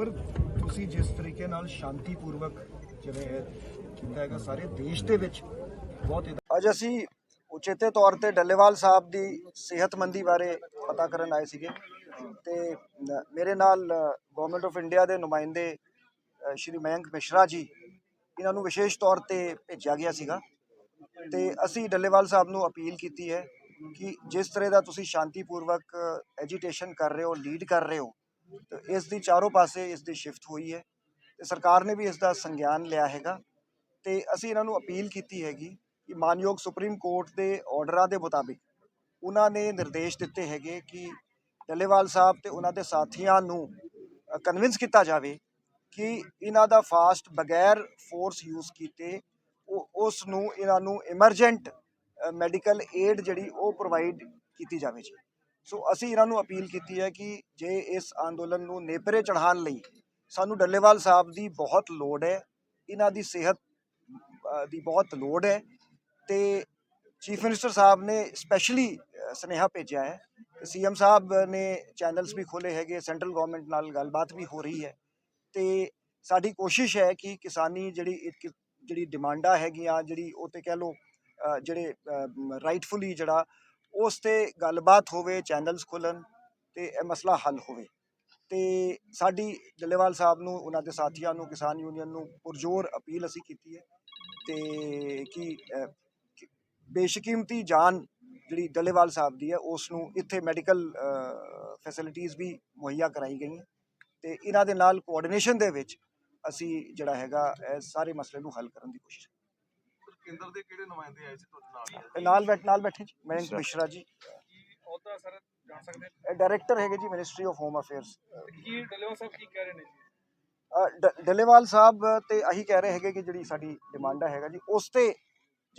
ਪਰ ਤੁਸੀਂ ਜਿਸ ਤਰੀਕੇ ਨਾਲ ਸ਼ਾਂਤੀਪੂਰਵਕ ਜਿਵੇਂ ਇਹ ਕੀਤਾ ਹੈਗਾ ਸਾਰੇ ਦੇਸ਼ ਦੇ ਵਿੱਚ ਬਹੁਤ ਅੱਜ ਅਸੀਂ ਉਚੇਤੇ ਤੌਰ ਤੇ ਡੱਲੇਵਾਲ ਸਾਹਿਬ ਦੀ ਸਿਹਤਮੰਦੀ ਬਾਰੇ ਪਤਾ ਕਰਨ ਆਏ ਸੀਗੇ ਤੇ ਮੇਰੇ ਨਾਲ ਗਵਰਨਮੈਂਟ ਆਫ ਇੰਡੀਆ ਦੇ ਨੁਮਾਇੰਦੇ ਸ਼੍ਰੀ ਮਯੰਕ ਮਿਸ਼ਰਾ ਜੀ, ਇਹਨਾਂ ਨੂੰ ਵਿਸ਼ੇਸ਼ ਤੌਰ ਤੇ ਭੇਜਿਆ ਗਿਆ ਸੀਗਾ ਤੇ ਅਸੀਂ ਡੱਲੇਵਾਲ ਸਾਹਿਬ ਨੂੰ ਅਪੀਲ ਕੀਤੀ ਹੈ ਕਿ ਜਿਸ ਤਰ੍ਹਾਂ ਦਾ ਤੁਸੀਂ ਸ਼ਾਂਤੀਪੂਰਵਕ ਐਜੀਟੇਸ਼ਨ ਕਰ ਰਹੇ ਹੋ ਲੀਡ ਕਰ ਰਹੇ ਹੋ ਤੇ ਇਸ ਦੀ ਚਾਰੋਂ ਪਾਸੇ ਇਸ ਦੀ ਸ਼ਿਫਟ ਹੋਈ ਹੈ ਤੇ ਸਰਕਾਰ ਨੇ ਵੀ ਇਸ ਦਾ ਸੰਗਿਆਨ ਲਿਆ ਹੈਗਾ ਤੇ ਅਸੀਂ ਇਹਨਾਂ ਨੂੰ ਅਪੀਲ ਕੀਤੀ ਹੈਗੀ ਕਿ ਮਾਨਯੋਗ ਸੁਪਰੀਮ ਕੋਰਟ ਦੇ ਆਰਡਰਾਂ ਦੇ ਮੁਤਾਬਿਕ ਉਹਨਾਂ ਨੇ ਨਿਰਦੇਸ਼ ਦਿੱਤੇ ਹੈਗੇ ਕਿ ਡੱਲੇਵਾਲ ਸਾਹਿਬ ਤੇ ਉਹਨਾਂ ਦੇ ਸਾਥੀਆਂ ਨੂੰ ਕਨਵਿੰਸ ਕੀਤਾ ਜਾਵੇ ਕਿ ਇਹਨਾਂ ਦਾ ਫਾਸਟ ਬਗੈਰ ਫੋਰਸ ਯੂਜ਼ ਕੀਤੇ ਉਹ ਉਸ ਨੂੰ ਇਹਨਾਂ ਨੂੰ ਇਮਰਜੈਂਟ ਮੈਡੀਕਲ ਏਡ ਜਿਹੜੀ ਉਹ ਪ੍ਰੋਵਾਈਡ ਕੀਤੀ ਜਾਵੇ ਜੀ। ਸੋ ਅਸੀਂ ਇਹਨਾਂ ਨੂੰ ਅਪੀਲ ਕੀਤੀ ਹੈ ਕਿ ਜੇ ਇਸ ਅੰਦੋਲਨ ਨੂੰ ਨੇਪਰੇ ਚੜ੍ਹਾਉਣ ਲਈ ਸਾਨੂੰ ਡੱਲੇਵਾਲ ਸਾਹਿਬ ਦੀ ਬਹੁਤ ਲੋੜ ਹੈ, ਇਹਨਾਂ ਦੀ ਸਿਹਤ ਦੀ ਬਹੁਤ ਲੋੜ ਹੈ ਤੇ ਚੀਫ ਮਿਨਿਸਟਰ ਸਾਹਿਬ ਨੇ ਸਪੈਸ਼ਲੀ ਸੁਨੇਹਾ ਭੇਜਿਆ ਹੈ ਸੀਐਮ ਸਾਹਿਬ ਨੇ ਚੈਨਲਸ ਵੀ ਖੋਲੇ ਹੈਗੇ, ਸੈਂਟਰਲ ਗਵਰਨਮੈਂਟ ਨਾਲ ਗੱਲਬਾਤ ਵੀ ਹੋ ਰਹੀ ਹੈ ਤੇ ਸਾਡੀ ਕੋਸ਼ਿਸ਼ ਹੈ ਕਿ ਕਿਸਾਨੀ ਜਿਹੜੀ ਇੱਕ ਜਿਹੜੀ ਡਿਮਾਂਡਾਂ ਹੈਗੀਆਂ, ਜਿਹੜੀ ਉਹ ਤੇ ਕਹਿ ਲਓ ਜਿਹੜੇ ਰਾਈਟਫੁਲੀ ਜਿਹੜਾ ਉਸ ਤੇ ਗੱਲਬਾਤ ਹੋਵੇ ਚੈਨਲਸ ਖੁੱਲਣ ਤੇ ਇਹ ਮਸਲਾ ਹੱਲ ਹੋਵੇ। ਤੇ ਸਾਡੀ ਡੱਲੇਵਾਲ ਸਾਹਿਬ ਨੂੰ, ਉਹਨਾਂ ਦੇ ਸਾਥੀਆਂ ਨੂੰ, ਕਿਸਾਨ ਯੂਨੀਅਨ ਨੂੰ ਪੁਰਜ਼ੋਰ ਅਪੀਲ ਅਸੀਂ ਕੀਤੀ ਹੈ ਤੇ ਕਿ ਬੇਸ਼ਕੀਮਤੀ ਜਾਨ ਜਿਹੜੀ ਡੱਲੇਵਾਲ ਸਾਹਿਬ ਦੀ ਹੈ, ਉਸ ਨੂੰ ਇੱਥੇ ਮੈਡੀਕਲ ਫੈਸਿਲਿਟੀਆਂ ਵੀ ਮੁਹੱਈਆ ਕਰਾਈ ਗਈਆਂ ਤੇ ਇਹਨਾਂ ਦੇ ਨਾਲ ਕੋਆਰਡੀਨੇਸ਼ਨ ਦੇ ਵਿੱਚ ਅਸੀਂ ਜਿਹੜਾ ਹੈਗਾ, ਇਹ ਸਾਰੇ ਮਸਲੇ ਨੂੰ ਹੱਲ ਕਰਨ ਦੀ ਕੋਸ਼ਿਸ਼ ਕੇਂਦਰ ਦੇ ਕਿਹੜੇ ਨੁਮਾਇੰਦੇ ਆਏ ਸੀ ਤੁਹਾਡੇ ਨਾਲ ਬੈਠ ਨਾਲ ਬੈਠੇ ਜੀ ਮਿਸ਼ਰਾ ਜੀ। ਕੀ ਅਹੁਦਾ ਸਰ ਜਾਣ ਸਕਦੇ ਇਹ ਡਾਇਰੈਕਟਰ ਹੈਗੇ ਜੀ ਮਿਨਿਸਟਰੀ ਆਫ ਹੋਮ ਅਫੇਅਰਸ? ਕੀ ਡਲੇਵਾ ਸਾਹਿਬ ਕੀ ਕਹਿ ਰਹੇ ਨੇ ਜੀ? ਡੱਲੇਵਾਲ ਸਾਹਿਬ ਤੇ ਇਹੀ ਕਹਿ ਰਹੇ ਹੈਗੇ ਕਿ ਜਿਹੜੀ ਸਾਡੀ ਡਿਮਾਂਡਾ ਹੈਗਾ ਜੀ ਉਸ ਤੇ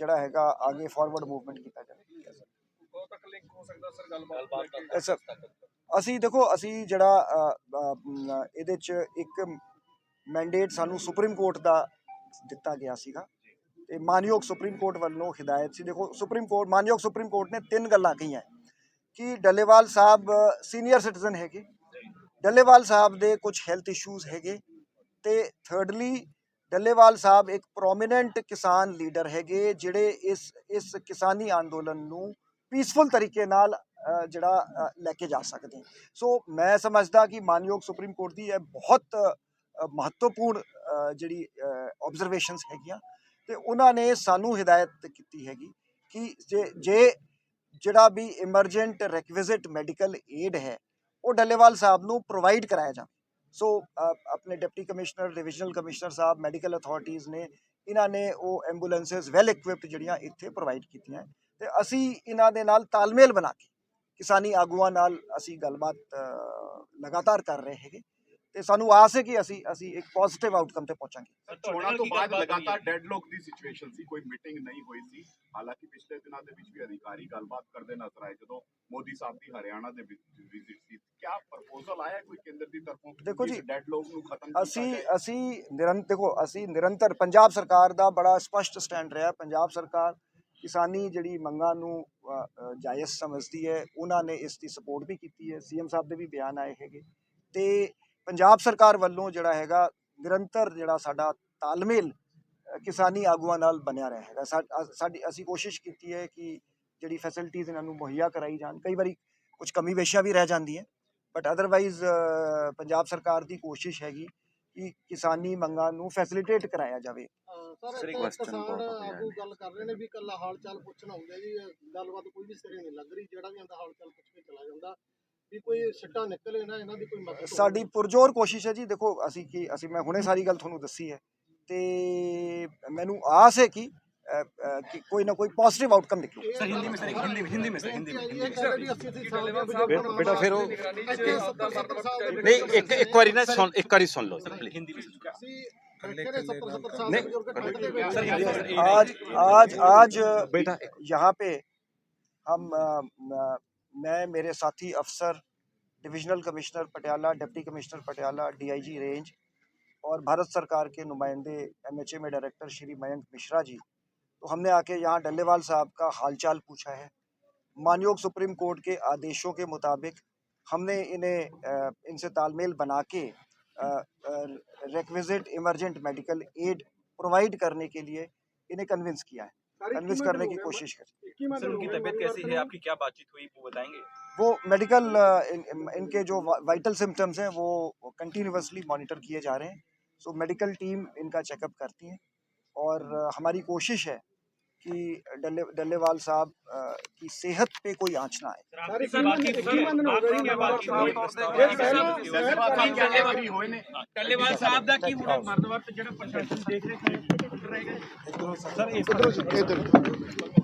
ਜਿਹੜਾ ਹੈਗਾ ਅੱਗੇ ਫਾਰਵਰਡ ਮੂਵਮੈਂਟ ਕੀਤਾ ਜਾਵੇ। ਕਦੋਂ ਤੱਕ ਲਿੰਕ ਹੋ ਸਕਦਾ ਸਰ ਗੱਲਬਾਤ ਸਰ ਅਸੀਂ ਦੇਖੋ ਅਸੀਂ ਜਿਹੜਾ ਇਹਦੇ ਚ ਇੱਕ ਮੈਂਡੇਟ ਸਾਨੂੰ ਸੁਪਰੀਮ ਕੋਰਟ ਦਾ ਦਿੱਤਾ ਗਿਆ ਸੀਗਾ। ਤੇ ਮਾਨਯੋਗ ਸੁਪਰੀਮ ਕੋਰਟ ਵੱਲੋਂ ਹਦਾਇਤ ਸੀ। ਦੇਖੋ, ਸੁਪਰੀਮ ਕੋਰਟ, ਮਾਨਯੋਗ ਸੁਪਰੀਮ ਕੋਰਟ ਨੇ ਤਿੰਨ ਗੱਲਾਂ ਕਹੀਆਂ ਕਿ ਡੱਲੇਵਾਲ ਸਾਹਿਬ ਸੀਨੀਅਰ ਸਿਟੀਜ਼ਨ ਹੈਗੇ। ਡੱਲੇਵਾਲ ਸਾਹਿਬ ਦੇ ਕੁਝ ਹੈਲਥ ਇਸ਼ੂਜ਼ ਹੈਗੇ ਤੇ ਥਰਡਲੀ ਡੱਲੇਵਾਲ ਸਾਹਿਬ ਇੱਕ ਪ੍ਰੋਮਿਨੈਂਟ ਕਿਸਾਨ ਲੀਡਰ ਹੈਗੇ, ਜਿਹੜੇ ਇਸ ਇਸ ਕਿਸਾਨੀ ਅੰਦੋਲਨ ਨੂੰ ਪੀਸਫੁਲ ਤਰੀਕੇ ਨਾਲ ਜਿਹੜਾ ਲੈ ਕੇ ਜਾ ਸਕਦੇ ਸੋ ਮੈਂ ਸਮਝਦਾ ਕਿ ਮਾਨਯੋਗ ਸੁਪਰੀਮ ਕੋਰਟ ਦੀ ਇਹ ਬਹੁਤ ਮਹੱਤਵਪੂਰਨ ਜਿਹੜੀ ਆਬਜ਼ਰਵੇਸ਼ਨਸ ਹੈਗੀਆਂ। ਤੇ ਉਹਨਾਂ ਨੇ ਸਾਨੂੰ ਹਦਾਇਤ ਕੀਤੀ ਹੈਗੀ ਕਿ ਜੇ ਜੇ ਜਿਹੜਾ ਵੀ ਇਮਰਜੈਂਟ ਰਿਕਵਿਜ਼ਿਟ ਮੈਡੀਕਲ ਏਡ ਹੈ, ਉਹ ਡੱਲੇਵਾਲ ਸਾਹਿਬ ਨੂੰ ਪ੍ਰੋਵਾਈਡ ਕਰਾਇਆ ਜਾਵੇ। ਸੋ ਆਪਣੇ ਡਿਪਟੀ ਕਮਿਸ਼ਨਰ ਡਿਵੀਜ਼ਨਲ ਕਮਿਸ਼ਨਰ ਸਾਹਿਬ ਮੈਡੀਕਲ ਅਥਾਰਟੀਆਂ ਨੇ ਇਹਨਾਂ ਨੇ ਉਹ ਐਂਬੂਲੈਂਸਸ ਵੈਲ ਇਕਵਿਪਡ ਜਿਹੜੀਆਂ ਇੱਥੇ ਪ੍ਰੋਵਾਈਡ ਕੀਤੀਆਂ। ਤੇ ਅਸੀਂ ਇਹਨਾਂ ਦੇ ਨਾਲ ਤਾਲਮੇਲ ਬਣਾ ਕੇ ਕਿਸਾਨੀ ਆਗੂਆਂ ਨਾਲ ਅਸੀਂ ਗੱਲਬਾਤ ਲਗਾਤਾਰ ਕਰ ਰਹੇ ਹੈਗੇ। ਤੇ ਸਾਨੂੰ ਆਸ ਹੈ ਕਿ ਅਸੀਂ ਅਸੀਂ ਇੱਕ ਪੋਜ਼ਿਟਿਵ ਆਊਟਕਮ ਤੇ ਪਹੁੰਚਾਂਗੇ। ਚੋਣਾਂ ਤੋਂ ਬਾਅਦ ਲਗਾਤਾਰ ਡੈਡਲੋਕ ਦੀ ਸਿਚੁਏਸ਼ਨ ਸੀ ਕੋਈ ਮੀਟਿੰਗ ਨਹੀਂ ਹੋਈ ਸੀ। ਹਾਲਾਂਕਿ ਪਿਛਲੇ ਦਿਨਾਂ ਦੇ ਵਿੱਚ ਵੀ ਅਧਿਕਾਰੀ ਗੱਲਬਾਤ ਕਰਦੇ ਨਜ਼ਰ ਆਏ ਜਦੋਂ ਮੋਦੀ ਸਾਹਿਬ ਦੀ ਹਰਿਆਣਾ ਦੇ ਵਿੱਚ ਵਿਜ਼ਿਟ ਸੀ। ਕਿਆ ਪ੍ਰਪੋਜ਼ਲ ਆਇਆ ਕੋਈ ਕੇਂਦਰ ਦੀ ਤਰਫੋਂ ਦੇਖੋ ਜੀ, ਡੈਡਲੋਕ ਨੂੰ ਖਤਮ ਅਸੀਂ? ਅਸੀਂ ਨਿਰੰਤਰ ਦੇਖੋ ਅਸੀਂ ਨਿਰੰਤਰ ਪੰਜਾਬ ਸਰਕਾਰ ਦਾ ਬੜਾ ਸਪਸ਼ਟ ਸਟੈਂਡ ਰਿਹਾ। ਪੰਜਾਬ ਸਰਕਾਰ ਕਿਸਾਨੀ ਜਿਹੜੀ ਮੰਗਾਂ ਨੂੰ ਜਾਇਜ਼ ਸਮਝਦੀ ਹੈ। ਉਹਨਾਂ ਨੇ ਇਸ ਦੀ ਸਪੋਰਟ ਵੀ ਕੀਤੀ ਹੈ। ਸੀਐਮ ਸਾਹਿਬ ਦੇ ਵੀ ਬਿਆਨ ਆਏ ਹੈਗੇ। ਤੇ ਪੰਜਾਬ ਸਰਕਾਰ ਵੱਲੋਂ ਜਿਹੜਾ ਹੈਗਾ ਨਿਰੰਤਰ ਜਿਹੜਾ ਸਾਡਾ ਤਾਲਮੇਲ ਕਿਸਾਨੀ ਆਗੂਆਂ ਨਾਲ ਬਣਿਆ ਰਿਹਾ ਹੈਗਾ। ਸਾਡੀ ਅਸੀਂ ਕੋਸ਼ਿਸ਼ ਕੀਤੀ ਹੈ ਕਿ ਜਿਹੜੀ ਫੈਸਿਲਿਟੀਆਂ ਇਹਨਾਂ ਨੂੰ ਮੁਹੱਈਆ ਕਰਾਈ ਜਾਣ। ਕਈ ਵਾਰੀ ਕੁਝ ਕਮੀ ਵੇਸ਼ੀਆਂ ਵੀ ਰਹਿ ਜਾਂਦੀਆਂ ਬਟ ਅਦਰਵਾਈਜ਼ ਪੰਜਾਬ ਸਰਕਾਰ ਦੀ ਕੋਸ਼ਿਸ਼ ਹੈਗੀ ਕਿ ਕਿਸਾਨੀ ਮੰਗਾਂ ਨੂੰ ਫੈਸਿਲਿਟੇਟ ਕਰਾਇਆ ਜਾਵੇ। ਸਰ ਇੱਕ ਵਧੀਆ ਆਗੂ ਹੈ। ਗੱਲ ਕਰ ਰਹੇ ਨੇ ਵੀ ਕੱਲਾ ਹਾਲ ਚਾਲ ਪੁੱਛਣਾ ਹੁੰਦਾ ਜੀ ਗੱਲਬਾਤ ਕੋਈ ਵੀ ਸਿਰੇ ਨਹੀਂ ਲੱਗ ਰਹੀ ਜਿਹੜਾ ਵੀ ਆਂਦਾ ਹਾਲ ਚਾਲ ਪੁੱਛ ਕੇ ਚਲਾ ਜਾਂਦਾ। ਵੀ ਕੋਈ ਸਿੱਟਾ ਨਿਕਲੇ ਨਾ ਇਹਨਾਂ ਦੀ ਕੋਈ ਮਦਦ ਹੋਵੇ। ਸਾਡੀ ਪੁਰਜ਼ੋਰ ਕੋਸ਼ਿਸ਼ ਹੈ ਜੀ ਦੇਖੋ ਅਸੀਂ ਕੀ ਅਸੀਂ ਮੈਂ ਹੁਣੇ ਸਾਰੀ ਗੱਲ ਤੁਹਾਨੂੰ ਦੱਸੀ ਹੈ ਤੇ ਮੈਨੂੰ ਆਸ ਹੈ ਕਿ ਅ, ਅ, ਕਿ ਕੋਈ ਨਾ ਕੋਈ ਪੋਜ਼ਿਟਿਵ ਆਊਟਕਮ ਨਿਕਲੂ ਇਹ सर, हिंदी में सर, ਗੱਲ- हिंदी में, हिंदी में सर, हिंदी में, ਇਹ हिंदी में। ਕਹਿ ਰਹੇ ਵੀ ਅਸੀਂ ਅਸੀਂ ਸਾਲ ਦੇ ਬੇ- ਬਜ਼ੁਰਗ ਬੇਟਾ ਫਿਰ ਉਹ- ਨਿਗਰਾਨੀ ਇੱਥੇ ਚ ਸੱਤਰ ਸੱਤਰ ਸਾਲ ਦੇ ਨਹੀਂ ਬਜ਼ੁਰਗ ਇੱਕ ਇੱਕ ਵਾਰੀ ਨਾ ਸੁਣ ਇੱਕ ਵਾਰੀ ਸੁਣ ਲਓ ਸਰ ਪਲੀਜ਼ ਹਿੰਦੀ ਵਿੱਚ ਅਸੀਂ ਬੈਠੇ ਨੇ 70 70 ਸਾਲ ਦੇ नहीं, ਬਜ਼ੁਰਗ ਠੰਡ ਦੇ ਵਿੱਚ सर, हिंदी में, सर, आज आज आज बेटा यहाँ पे हम अ, म- मेरे साथी अफसर, divisional commissioner Patiala, deputy commissioner Patiala DIG range और भारत सरकार के नुमाइंदे एमएचए में डायरेक्टर श्री मयंक मिश्रा जी। तो हमने आके यहाँ डल्लेवाल साहब का हालचाल पूछा है। मानयोग सुप्रीम कोर्ट के आदेशों के मुताबिक हमने इन्हें इनसे तालमेल बना के requisite emergent medical aid provide करने के लिए इन्हें कन्विंस किया है। कन्विंस करने की कोशिश करी सर उनकी तबीयत कैसी है? आपकी क्या बातचीत हुई वो बताएँगे? वो मेडिकल इन, इनके जो वाइटल सिम्टम्स हैं वो कंटिन्यूसली मॉनिटर किए जा रहे हैं। सो मेडिकल टीम इनका चेकअप करती है। और हमारी कोशिश है कि डल्ले डल्लेवाल साहब की सेहत पे कोई आँच ना आए। ਸਾਰੀ ਬਾਕੀ